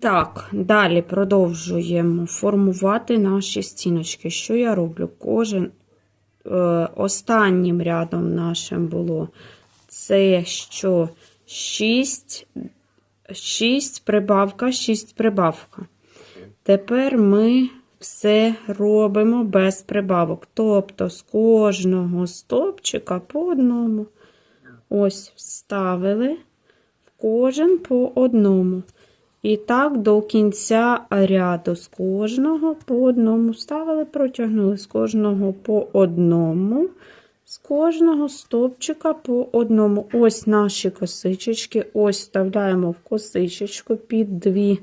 Так, далі продовжуємо формувати наші стіночки. Що я роблю? Кожен е, останнім рядом нашим було це що 6, 6 прибавка, 6 прибавка. Тепер ми все робимо без прибавок. Тобто з кожного стовпчика по одному. Ось вставили в кожен по одному. І так до кінця ряду з кожного по одному ставили, протягнули з кожного по одному, з кожного стовпчика по одному. Ось наші косичечки. Ось вставляємо в косичечку під дві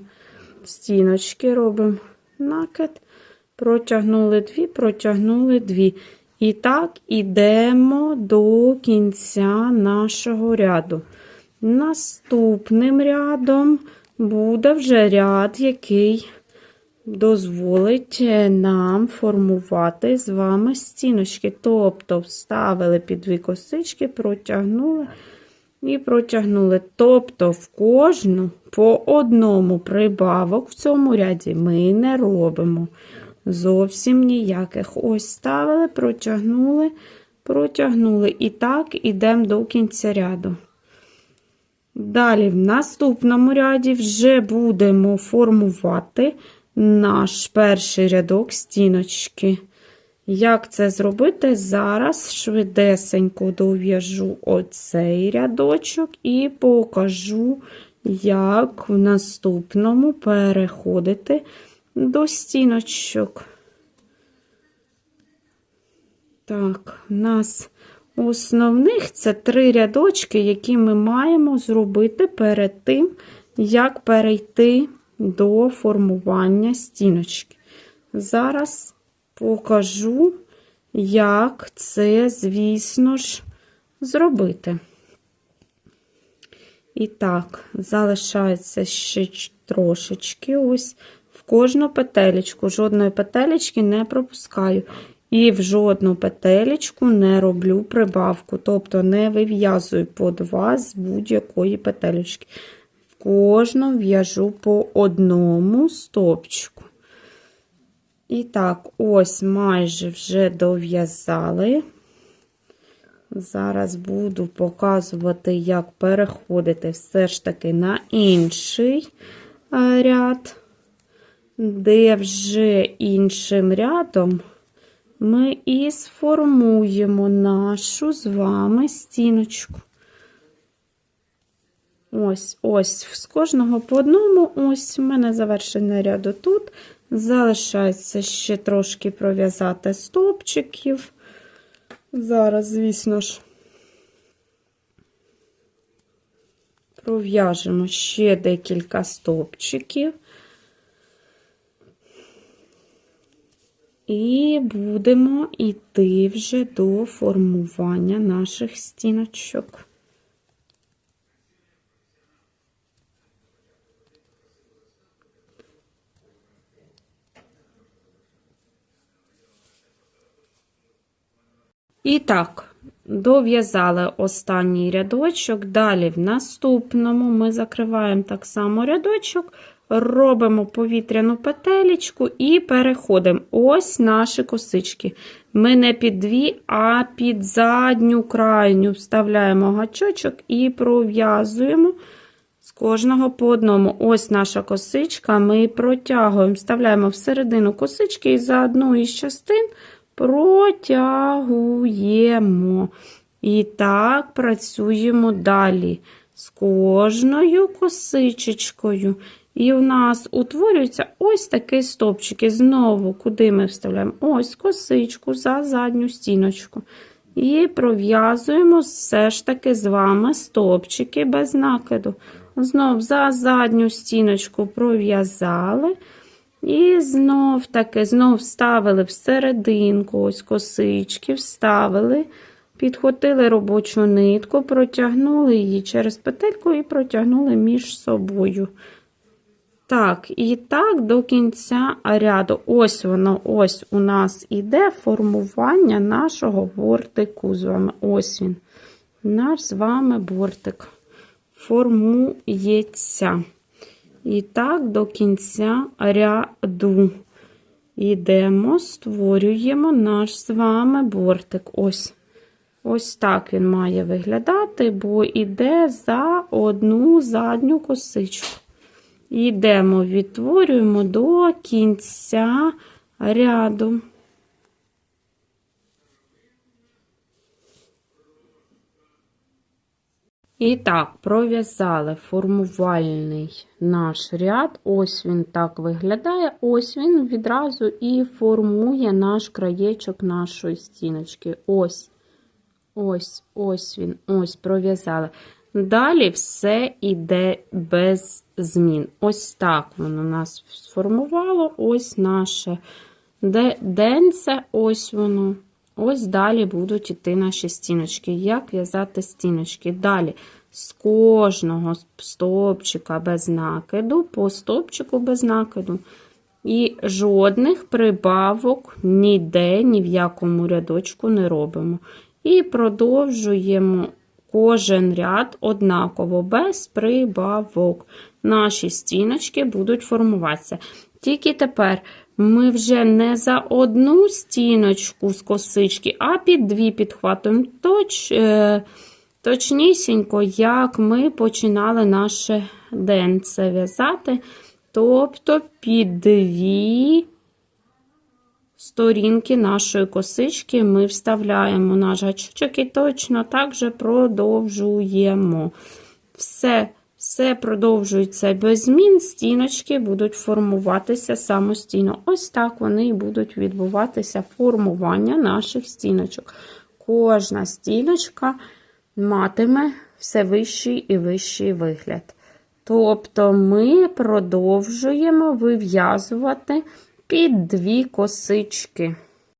стіночки, робимо накид, протягнули дві, протягнули дві. І так ідемо до кінця нашого ряду. Наступним рядом буде вже ряд, який дозволить нам формувати з вами стіночки. Тобто вставили під дві косички, протягнули і протягнули. Тобто в кожну по одному прибавок в цьому ряді ми не робимо. Зовсім ніяких. Ось ставили, протягнули, протягнули. І так ідемо до кінця ряду. Далі, в наступному ряді вже будемо формувати наш перший рядок стіночки. Як це зробити? Зараз швидесенько дов'яжу оцей рядочок і покажу, як в наступному переходити до стіночок. Так, в нас основних це три рядочки, які ми маємо зробити перед тим, як перейти до формування стіночки. Зараз покажу, як це, звісно ж, зробити. І так, залишається ще трошечки ось в кожну петелечку. Жодної петелечки не пропускаю. І в жодну петелечку не роблю прибавку, тобто не вив'язую по два з будь-якої петелечки. В кожну в'яжу по одному стопчику. І так, ось майже вже дов'язали. Зараз буду показувати, як переходити все ж таки на інший ряд, де вже іншим рядом ми і сформуємо нашу з вами стіночку. Ось, ось, з кожного по одному, ось у мене завершене ряду тут. Залишається ще трошки пров'язати стовпчиків. Зараз, звісно ж, пров'яжемо ще декілька стовпчиків. І будемо йти вже до формування наших стіночок. І так, дов'язали останній рядочок. Далі в наступному ми закриваємо так само рядочок, робимо повітряну петелечку і переходимо. Ось наші косички. Ми не під дві, а під задню крайню вставляємо гачочок і пров'язуємо з кожного по одному. Ось наша косичка. Ми протягуємо, вставляємо всередину косички і за одну із частин протягуємо. І так працюємо далі з кожною косичечкою. І у нас утворюється ось такий стовпчик. І знову, куди ми вставляємо? Ось косичку за задню стіночку. І пров'язуємо все ж таки з вами стовпчики без накиду. Знов за задню стіночку пров'язали. І знов таки, знов вставили всерединку, ось косички, вставили, підхватили робочу нитку, протягнули її через петельку і протягнули між собою. Так, і так до кінця ряду. Ось воно, ось у нас іде формування нашого бортику з вами. Ось він. Наш з вами бортик формується. І так до кінця ряду. Ідемо, створюємо наш з вами бортик. Ось. Ось так він має виглядати, бо йде за одну задню косичку. Йдемо, відтворюємо до кінця ряду. І так, пров'язали формувальний наш ряд. Ось він так виглядає. Ось він відразу і формує наш краєчок нашої стіночки. Ось. Ось, ось він, ось пров'язали. Далі все йде без змін. Ось так воно нас сформувало. Ось наше денце, ось воно. Ось далі будуть іти наші стіночки. Як в'язати стіночки? Далі з кожного стовпчика без накиду, по стовпчику без накиду. І жодних прибавок ніде, ні в якому рядочку не робимо. І продовжуємо кожен ряд однаково, без прибавок. Наші стіночки будуть формуватися. Тільки тепер ми вже не за одну стіночку з косички, а під дві підхватуємо. Точ, е, точнісінько, як ми починали наше денце в'язати. Тобто під дві сторінки нашої косички ми вставляємо наш гачочок і точно так же продовжуємо. Все, все продовжується без змін, стіночки будуть формуватися самостійно. Ось так вони і будуть відбуватися формування наших стіночок. Кожна стіночка матиме все вищий і вищий вигляд. Тобто ми продовжуємо вив'язувати під дві косички.